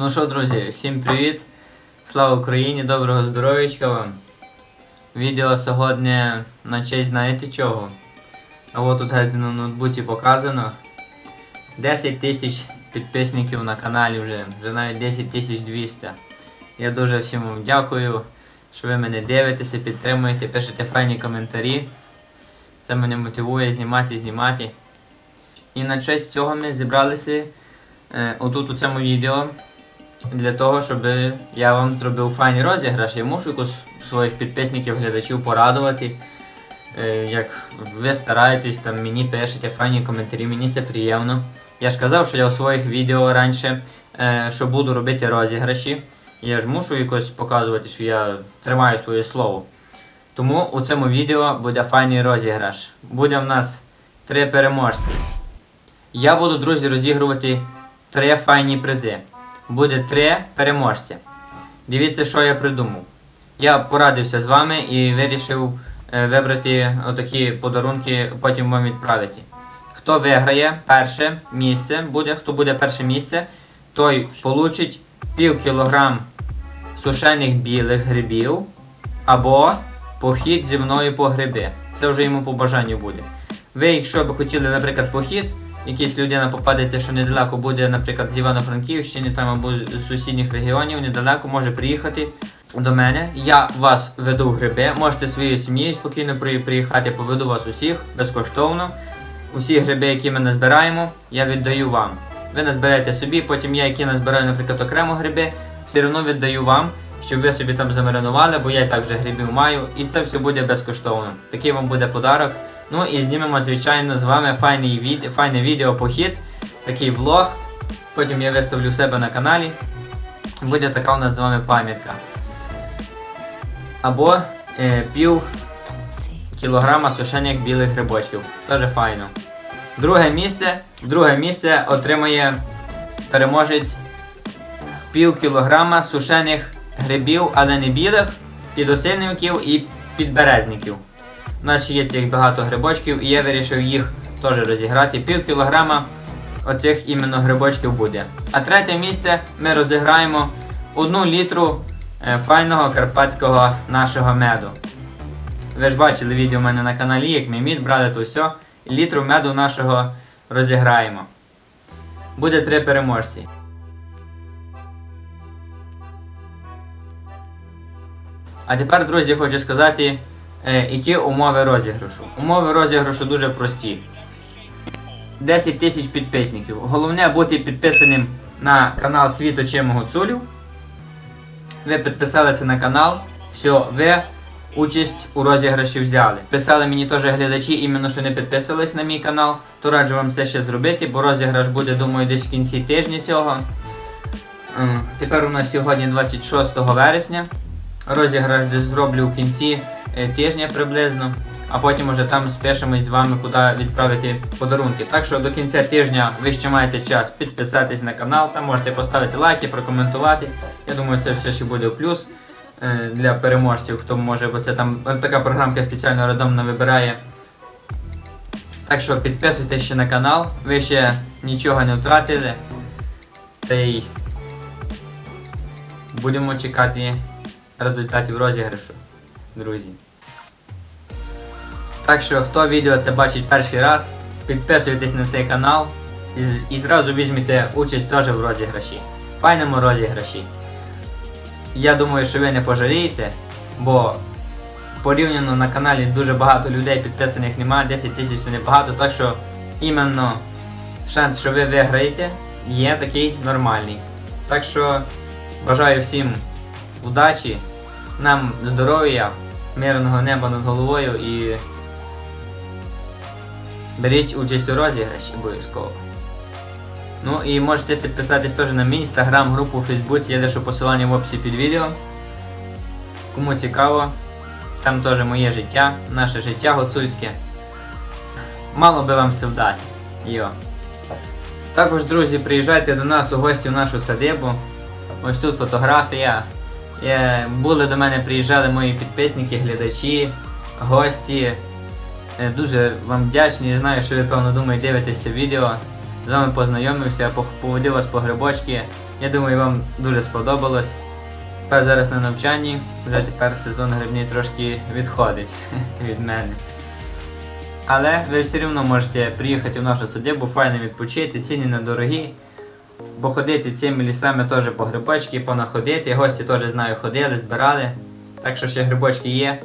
Ну що, друзі, всім привіт! Слава Україні, доброго здоров'ячка вам. Відео сьогодні на честь знаєте чого? А от тут на ноутбуці показано. 10 тисяч підписників на каналі вже, вже навіть 10 тисяч 200. Я дуже всім вам дякую, що ви мене дивитеся, підтримуєте, пишете файні коментарі. Це мене мотивує знімати, знімати. І на честь цього ми зібралися е, отут у цьому відео для того, щоб я вам зробив файний розіграш. Я мушу якось своїх підписників, глядачів порадувати. Е, Як ви стараєтесь, там мені пишете файні коментарі, мені це приємно. Я ж казав, що я у своїх відео раніше, е, що буду робити розіграші. Я ж мушу якось показувати, що я тримаю своє слово. Тому у цьому відео буде файний розіграш. Буде в нас три переможці. Я буду, друзі, розігрувати три файні призи. Буде три переможця. Дивіться, що я придумав. Я порадився з вами і вирішив е, вибрати отакі подарунки, потім вам відправити. Хто виграє перше місце, буде, хто буде перше місце, той получить пів кілограм сушених білих грибів або похід зі мною по гриби. Це вже йому по бажанню буде. Ви, якщо б хотіли, наприклад, похід, якась людина попадеться, що недалеко буде, наприклад, з Івано-Франківщини там або з сусідніх регіонів, недалеко може приїхати до мене. Я вас веду в гриби, можете своєю сім'єю спокійно приїхати, поведу вас усіх безкоштовно. Усі гриби, які ми назбираємо, я віддаю вам. Ви назбираєте собі, потім я, які назбираю, наприклад, окремо гриби, все одно віддаю вам, щоб ви собі там замаринували, бо я і так вже грибів маю, і це все буде безкоштовно. Такий вам буде подарок. Ну і знімемо, звичайно, з вами файний від... файне відео похід, такий влог. Потім я виставлю в себе на каналі. Буде така у нас з вами пам'ятка. Або е, пів кілограма сушених білих грибочків. Теж файно. Друге місце. Друге місце отримає переможець пів кілограма сушених грибів, але не білих, підосильників і підберезників. У нас є цих багато грибочків, і я вирішив їх теж розіграти. Пів кілограма оцих іменно грибочків буде. А третє місце ми розіграємо одну літру е, файного карпатського нашого меду. Ви ж бачили відео у мене на каналі, як ми мід брали, то все. Літру меду нашого розіграємо. Буде три переможці. А тепер, друзі, хочу сказати, які умови розіграшу. Умови розіграшу дуже прості. 10 тисяч підписників. Головне бути підписаним на канал Світ очима Гуцулів. Ви підписалися на канал, все, ви участь у розіграші взяли. Писали мені теж глядачі, іменно що не підписались на мій канал, то раджу вам це ще зробити, бо розіграш буде, думаю, десь в кінці тижня цього. Тепер у нас сьогодні 26 вересня. Розіграш десь зроблю в кінці е, тижня приблизно, а потім уже там спишемось з вами, куди відправити подарунки. Так що до кінця тижня ви ще маєте час підписатись на канал, там можете поставити лайки, прокоментувати. Я думаю, це все ще буде в плюс е, для переможців, хто може, бо це там е, така програмка спеціально рандомно вибирає. Так що підписуйтесь ще на канал, ви ще нічого не втратили. Та й будемо чекати результатів розіграшу, друзі. Так що, хто відео це бачить перший раз, підписуйтесь на цей канал і, і зразу візьмете участь теж в розіграші. Файному розіграші. Я думаю, що ви не пожалієте, бо порівняно на каналі дуже багато людей підписаних немає, 10 тисяч це небагато, так що іменно шанс, що ви виграєте, є такий нормальний. Так що бажаю всім удачі, нам здоров'я, мирного неба над головою і беріть участь у розіграші обов'язково. Ну і можете підписатись теж на мій інстаграм, групу Фейсбуці, я лишу посилання в описі під відео. Кому цікаво, там теж моє життя, наше життя гуцульське. Мало би вам все вдати. Йо. Також, друзі, приїжджайте до нас у гості в нашу садибу. Ось тут фотографія. Були до мене, приїжджали мої підписники, глядачі, гості. Е, Дуже вам вдячний. Знаю, що ви певно думаю, дивитесь це відео. з вами познайомився, поводив вас по грибочки. Я думаю, вам дуже сподобалось. Тепер зараз на навчанні, вже тепер сезон грибний трошки відходить від мене. Але ви все одно можете приїхати в нашу садибу, файно відпочити, ціни недорогі. Походити цими лісами теж по грибочки, понаходити. Гості теж знаю, ходили, збирали. Так що ще грибочки є.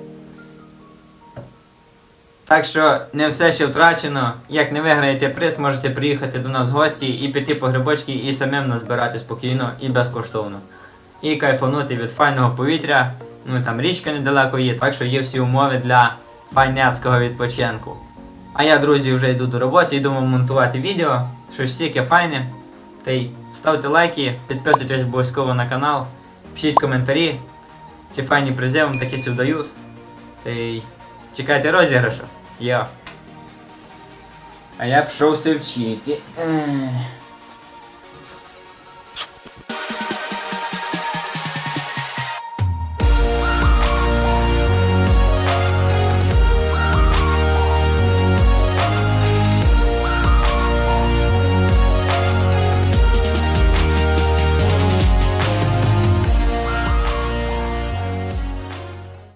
Так що не все ще втрачено. Як не виграєте приз, можете приїхати до нас в гості і піти по грибочки і самим назбирати спокійно і безкоштовно. І кайфанути від файного повітря. Ну там річка недалеко є, так що є всі умови для файняцького відпочинку. А я, друзі, вже йду до роботи, йду монтувати відео. Щось стільки файне. Та й ставте лайки, підписуйтесь обов'язково на канал, пишіть коментарі. Ці файні призи вам такі сюди дають. Та й чекайте розіграшу. Йо. А я пішов все вчити.